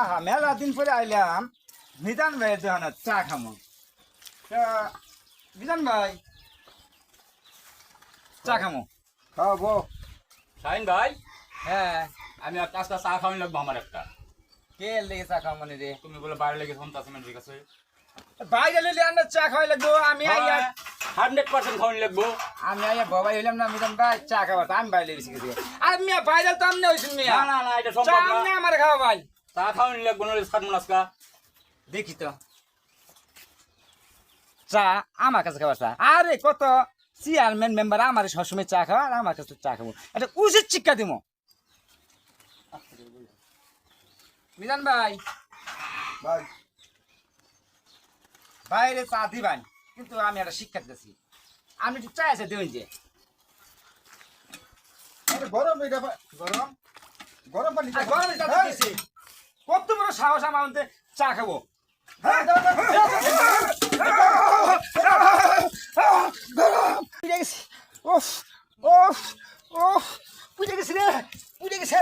আহা মেলা দিন পরে আইলাম। মিজান ভাইয়ের দোকানে চা খামো। তা, মিজান ভাই চা খামো। খাব শাহিন ভাই? হ্যাঁ। আমি আর কাজটা চা খাওয়াই লাগবো আমার একটা। কে লেগে চা খাও মানে রে? তুমি বলে বাইরে লেগে ফোন তাছে ঠিক আছে। বাইরে লইলে আমরা চা খাওয়াই লাগবো। আমি আইয়া হান্ড্রেড পার্সেন্ট খাওয়াই লাগবো। আমি আইয়া বাবাই হইলাম না মিজান ভাই চা খাওয়া তো আমি বাইরে বেশি গেছি আর মিয়া বাইরে তো আমনে হইছেন মিয়া। না না না এটা সম্ভব না। আমার খাওয়া ভাই। খাওয়াই লাগবো নলে সাত মুনাসকা দেখি তো। চা আমার কাছে খাবার চা। আরে কত চেয়ারম্যান মেম্বার আমার সবসময় চা খাওয়া আর আমার কাছে চা খাব। এটা উচিত শিক্ষা দিব। মিজান ভাই। ভাই। বাইরে চা দিবান কিন্তু আমি একটা শিক্ষা দিতেছি। আমি একটু চা আছে দিবেন যে। গরম গরম? গরম পানি গরমে কত বড় সাহস আমাদের চা খাব? ওফ ওফ ওফ পুজে গেছি গেছে পুজে গেছে।